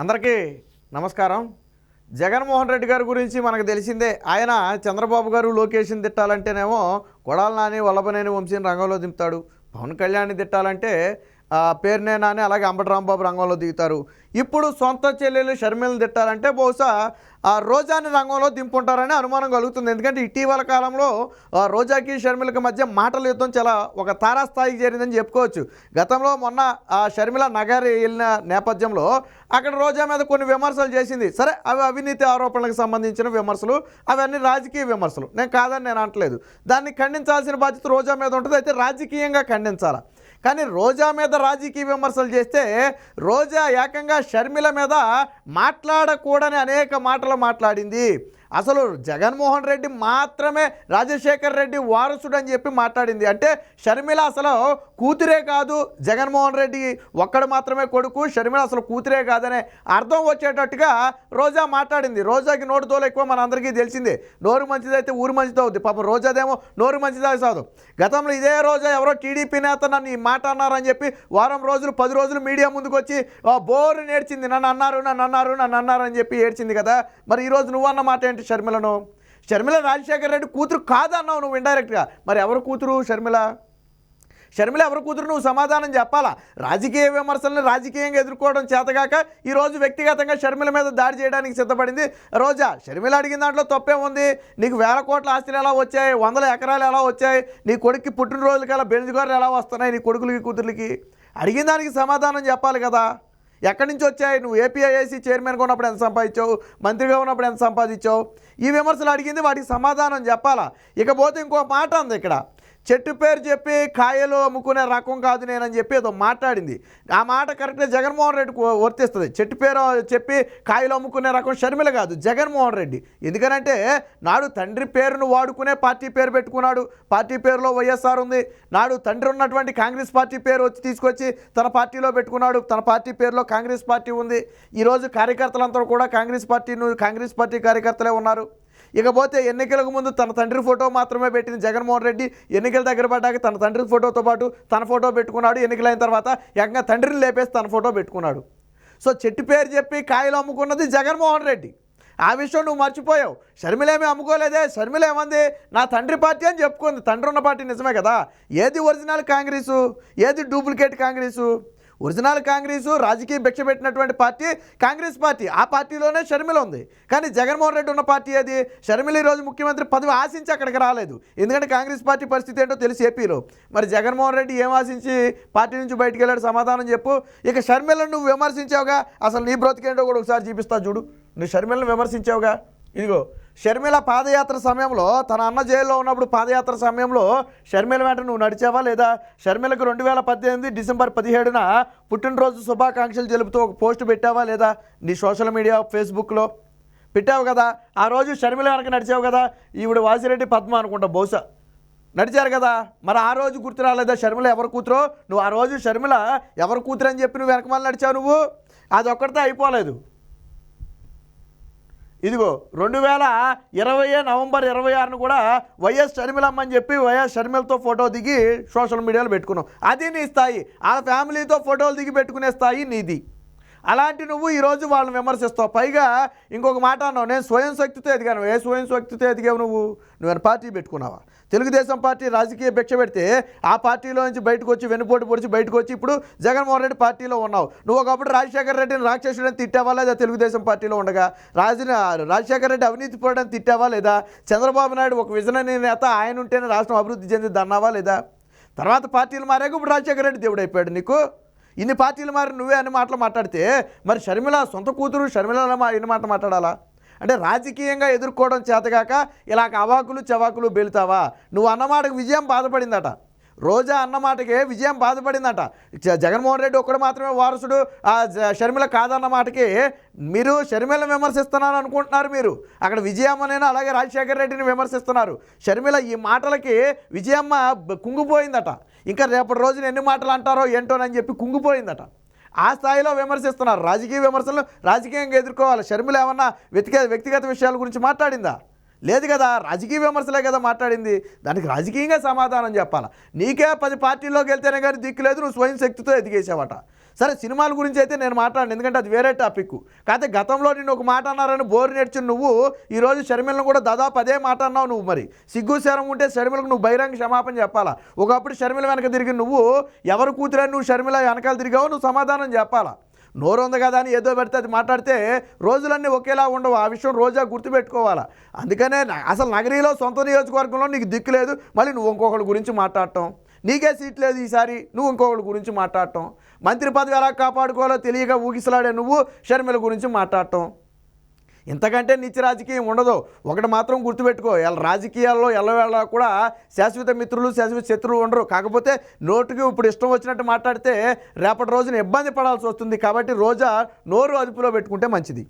అందరికీ నమస్కారం. జగన్మోహన్ రెడ్డి గారి గురించి మనకు తెలిసిందే. ఆయన చంద్రబాబు గారు లోకేష్ని తిట్టాలంటేనేమో కొడాల నాని వల్లభనేని వంశీని రంగంలో దింపుతాడు. పవన్ కళ్యాణ్ని తిట్టాలంటే పేరునేనా అని అలాగే అంబటి రాంబాబు రంగంలో దిగుతారు. ఇప్పుడు సొంత చెల్లెలు షర్మిలను తిట్టాలంటే బహుశా ఆ రోజాని రంగంలో దింపుంటారని అనుమానం కలుగుతుంది. ఎందుకంటే ఇటీవల కాలంలో ఆ, రోజాకి షర్మిలకి మధ్య మాటల యుద్ధం చాలా ఒక తారాస్థాయికి చేరిందని చెప్పుకోవచ్చు. గతంలో మొన్న ఆ షర్మిల నగర్ వెళ్ళిన నేపథ్యంలో అక్కడ రోజా మీద కొన్ని విమర్శలు చేసింది. సరే అవి అవినీతి ఆరోపణలకు సంబంధించిన విమర్శలు అవన్నీ రాజకీయ విమర్శలు. నేను కాదని నేను అనట్లేదు. దాన్ని ఖండించాల్సిన బాధ్యత రోజా మీద ఉంటుంది అయితే రాజకీయంగా ఖండించాలా? కానీ రోజా మీద రాజకీయ విమర్శలు చేస్తే రోజా ఏకంగా షర్మిల మీద మాట్లాడకూడని అనేక మాటలు మాట్లాడింది. అసలు జగన్మోహన్ రెడ్డి మాత్రమే రాజశేఖర్ రెడ్డి వారసుడు అని చెప్పి మాట్లాడింది. అంటే షర్మిల అసలు కూతురే కాదు జగన్మోహన్ రెడ్డి ఒక్కడు మాత్రమే కొడుకు షర్మిల అసలు కూతురే కాదనే అర్థం వచ్చేటట్టుగా రోజా మాట్లాడింది. రోజాకి నోటు తోలు ఎక్కువ మన అందరికీ తెలిసిందే. నోరు మంచిదైతే ఊరు మంచిది అవుద్ది. పాపం రోజాదేమో నోరు మంచిది సాదు. గతంలో ఇదే రోజా ఎవరో టీడీపీ నేత నన్ను ఈ మాట అన్నారని చెప్పి వారం రోజులు పది రోజులు మీడియా ముందుకు వచ్చి బోరు నేర్చింది నన్ను అన్నారు నన్ను అన్నారు నన్ను అన్నారు అని చెప్పి ఏడ్చింది కదా. మరి ఈరోజు నువ్వు అన్న మాట ఏంటి? షర్మిలను? షర్మిల రాజశేఖర రెడ్డి కూతురు కాదన్నావు నువ్వు ఇండైరెక్ట్గా మరి ఎవరు కూతురు షర్మిల? షర్మిల ఎవరి కూతురు నువ్వు సమాధానం చెప్పాలా? రాజకీయ విమర్శలను రాజకీయంగా ఎదుర్కోవడం చేతగాక ఈరోజు వ్యక్తిగతంగా షర్మిల మీద దాడి చేయడానికి సిద్ధపడింది రోజా. షర్మిల అడిగిన దాంట్లో తప్పే ఉంది. నీకు వేల కోట్ల ఆస్తులు ఎలా వచ్చాయి? వందల ఎకరాలు ఎలా వచ్చాయి? నీ కొడుక్కి పుట్టినరోజులకి ఎలా బెంజుగారు ఎలా వస్తున్నాయి? నీ కొడుకులకి కూతుర్లకి? అడిగిన దానికి సమాధానం చెప్పాలి కదా. ఎక్కడి నుంచి వచ్చాయి? నువ్వు ఏపీఐఏసీ చైర్మన్గా ఉన్నప్పుడు ఎంత సంపాదించావు? మంత్రిగా ఉన్నప్పుడు ఎంత సంపాదించావు? ఈ విమర్శలు అడిగింది వాటికి సమాధానం చెప్పాలా? ఇకపోతే ఇంకో మాట ఉంది ఇక్కడ. చెట్టు పేరు చెప్పి కాయలు అమ్ముకునే రకం కాదు నేనని చెప్పి ఏదో మాట్లాడింది. ఆ మాట కరెక్ట్గా జగన్మోహన్ రెడ్డికి వర్తిస్తుంది. చెట్టు పేరు చెప్పి కాయలు అమ్ముకునే రకం షర్మిల కాదు జగన్మోహన్ రెడ్డి. ఎందుకనంటే నాడు తండ్రి పేరును వాడుకునే పార్టీ పేరు పెట్టుకున్నాడు. పార్టీ పేరులో వైఎస్ఆర్ ఉంది. నాడు తండ్రి ఉన్నటువంటి కాంగ్రెస్ పార్టీ పేరు వచ్చి తీసుకొచ్చి తన పార్టీలో పెట్టుకున్నాడు. తన పార్టీ పేరులో కాంగ్రెస్ పార్టీ ఉంది. ఈరోజు కార్యకర్తలంతా కూడా కాంగ్రెస్ పార్టీను కాంగ్రెస్ పార్టీ కార్యకర్తలే ఉన్నారు. ఇకపోతే ఎన్నికలకు ముందు తన తండ్రి ఫోటో మాత్రమే పెట్టిన జగన్మోహన్ రెడ్డి. ఎన్నికల దగ్గర పడ్డాక తన తండ్రి ఫోటోతో పాటు తన ఫోటో పెట్టుకున్నాడు. ఎన్నికలైన తర్వాత ఏకంగా తండ్రిని లేపేసి తన ఫోటో పెట్టుకున్నాడు. సో చెట్టు పేరు చెప్పి కాయలు అమ్ముకున్నది జగన్మోహన్ రెడ్డి. ఆ విషయం నువ్వు మర్చిపోయావు. షర్మిలేమీ అమ్ముకోలేదే? షర్మిలేమంది? నా తండ్రి పార్టీ అని చెప్పుకుంది. తండ్రి ఉన్న పార్టీ నిజమే కదా. ఏది ఒరిజినల్ కాంగ్రెసు? ఏది డూప్లికేట్ కాంగ్రెసు? ఒరిజినల్ కాంగ్రెస్ రాజకీయ భిక్ష పెట్టినటువంటి పార్టీ కాంగ్రెస్ పార్టీ. ఆ పార్టీలోనే షర్మిల ఉంది. కానీ జగన్మోహన్ రెడ్డి ఉన్న పార్టీ అది షర్మిల ఈరోజు ముఖ్యమంత్రి పదవి ఆశించి అక్కడికి రాలేదు. ఎందుకంటే కాంగ్రెస్ పార్టీ పరిస్థితి ఏంటో తెలిసి ఏపీలో. మరి జగన్మోహన్ రెడ్డి ఏం ఆశించి పార్టీ నుంచి బయటికి వెళ్ళాడు? సమాధానం చెప్పు. ఇక షర్మిలను నువ్వు విమర్శించావుగా? అసలు నీ బ్రతికేంటో కూడా ఒకసారి చూపిస్తా చూడు. నువ్వు షర్మిలను విమర్శించావుగా? ఇదిగో షర్మిల పాదయాత్ర సమయంలో తన అన్న జైల్లో ఉన్నప్పుడు పాదయాత్ర సమయంలో షర్మిల వెంట నువ్వు నడిచావా లేదా? షర్మిలకు రెండు వేల పద్దెనిమిది డిసెంబర్ పదిహేడున పుట్టినరోజు శుభాకాంక్షలు తెలుపుతూ ఒక పోస్ట్ పెట్టావా లేదా నీ సోషల్ మీడియా ఫేస్బుక్లో? పెట్టావు కదా. ఆ రోజు షర్మిల వెనక నడిచావు కదా. ఈవిడ వాసిరెడ్డి పద్మ అనుకుంటా బహుశా. నడిచారు కదా. మరి ఆ రోజు గుర్తు రాలేదా షర్మిల? ఎవరు కూతురో? నువ్వు ఆ రోజు షర్మిల ఎవరు కూతురు అని చెప్పి నువ్వు వెనక మళ్ళీ నడిచావు నువ్వు? అది ఒక్కడితే అయిపోలేదు. ఇదిగో రెండు వేల ఇరవై నవంబర్ ఇరవై ఆరును కూడా వైఎస్ షర్మిలమ్మ అని చెప్పి వైఎస్ షర్మిలతో ఫోటో దిగి సోషల్ మీడియాలో పెట్టుకున్నావు. అది నీ స్థాయి. ఆ ఫ్యామిలీతో ఫోటోలు దిగి పెట్టుకునే స్థాయి నీది. అలాంటి నువ్వు ఈరోజు వాళ్ళని విమర్శిస్తావు. పైగా ఇంకొక మాట అన్నావు నేను స్వయం శక్తితో ఎదిగాను. ఏ స్వయం శక్తితో ఎదిగావు నువ్వు? నువ్వు పార్టీ పెట్టుకున్నావా? తెలుగుదేశం పార్టీ రాజకీయ భిక్ష పెడితే ఆ పార్టీలో నుంచి బయటకు వచ్చి వెనుపోటు పొడిచి బయటకు వచ్చి ఇప్పుడు జగన్మోహన్ రెడ్డి పార్టీలో ఉన్నావు. నువ్వు ఒకప్పుడు రాజశేఖర రెడ్డిని రాక్షసుడని తిట్టావా లేదా తెలుగుదేశం పార్టీలో ఉండగా? రాజు రాజశేఖర రెడ్డి అవినీతి పడని తిట్టావా లేదా? చంద్రబాబు నాయుడు ఒక విజనరీ నేత ఆయన ఉంటేనే రాష్ట్రం అభివృద్ధి చెందింది అన్నావా లేదా? తర్వాత పార్టీలు మారాక ఇప్పుడు రాజశేఖర రెడ్డి దేవుడు అయిపోయాడు నీకు? ఇన్ని పార్టీలు మారి నువ్వే అన్ని మాటలు మాట్లాడితే మరి షర్మిల సొంత కూతురు షర్మిల ఎన్ని మాటలు మాట్లాడాలా? అంటే రాజకీయంగా ఎదుర్కోవడం చేతగాక ఇలా అవాకులు చవాకులు బెలుతావా? నువ్వు అన్నమాటకు విజయం బాధపడిందట. రోజా అన్నమాటకే విజయం బాధపడిందట. జగన్మోహన్ రెడ్డి ఒక్కడు మాత్రమే వారసుడు ఆ షర్మిల కాదన్న మాటకి మీరు షర్మిల విమర్శిస్తున్నారు అనుకుంటున్నారు మీరు. అక్కడ విజయమ్మనేనా అలాగే రాజశేఖర రెడ్డిని విమర్శిస్తున్నారు. షర్మిల ఈ మాటలకి విజయమ్మ కుంగిపోయిందట. ఇంకా రేపటి రోజున ఎన్ని మాటలు అంటారో ఏంటోనని చెప్పి కుంగిపోయిందట. ఆ స్థాయిలో విమర్శిస్తున్నారు. రాజకీయ విమర్శలు రాజకీయంగా ఎదుర్కోవాలి. షర్మిల ఏమన్నా వ్యక్తిగత వ్యక్తిగత విషయాల గురించి మాట్లాడిందా? లేదు కదా రాజకీయ విమర్శలే కదా మాట్లాడింది. దానికి రాజకీయంగా సమాధానం చెప్పాలా? నీకే పది పార్టీల్లోకి వెళ్తేనే కానీ దిక్కు లేదు నువ్వు స్వయం శక్తితో ఎదిగేసావట. సరే సినిమాల గురించి అయితే నేను మాట్లాడను ఎందుకంటే అది వేరే టాపిక్ కాకపోతే గతంలో నేను ఒక మాట అన్నారని బోరు నేర్చిన నువ్వు ఈరోజు షర్మిలను కూడా దాదాపు అదే మాట అన్నావు నువ్వు మరి. సిగ్గు శరం ఉంటే షర్మిలకు నువ్వు బహిరంగ క్షమాపణ చెప్పాలా? ఒకప్పుడు షర్మిల వెనక తిరిగి నువ్వు ఎవరు కూతురని నువ్వు షర్మిల వెనకాల తిరిగావో నువ్వు సమాధానం చెప్పాలా? నోరు ఉంది కదా అని ఏదో పెడితే అది మాట్లాడితే రోజులన్నీ ఒకేలా ఉండవు. ఆ విషయం రోజా గుర్తుపెట్టుకోవాలా. అందుకనే అసలు నగరీలో సొంత నియోజకవర్గంలో నీకు దిక్కు లేదు. మళ్ళీ నువ్వు ఇంకొకటి గురించి మాట్లాడటం. నీకే సీట్ లేదు ఈసారి. నువ్వు ఇంకొకటి గురించి మాట్లాడటం. మంత్రి పదవి ఎలా కాపాడుకోవాలో తెలియక ఊగిసలాడే నువ్వు షర్మిల గురించి మాట్లాడటం. ఇంతకంటే నిత్య రాజకీయం ఉండదు. ఒకటి మాత్రం గుర్తుపెట్టుకో ఎల్ల రాజకీయాల్లో ఎల్లవేళ కూడా శాశ్వత మిత్రులు శాశ్వత శత్రువులు ఉండరు. కాకపోతే నోటుకి ఇప్పుడు ఇష్టం వచ్చినట్టు మాట్లాడితే రేపటి రోజున ఇబ్బంది పడాల్సి వస్తుంది. కాబట్టి రోజా నోరు అదుపులో పెట్టుకుంటే మంచిది.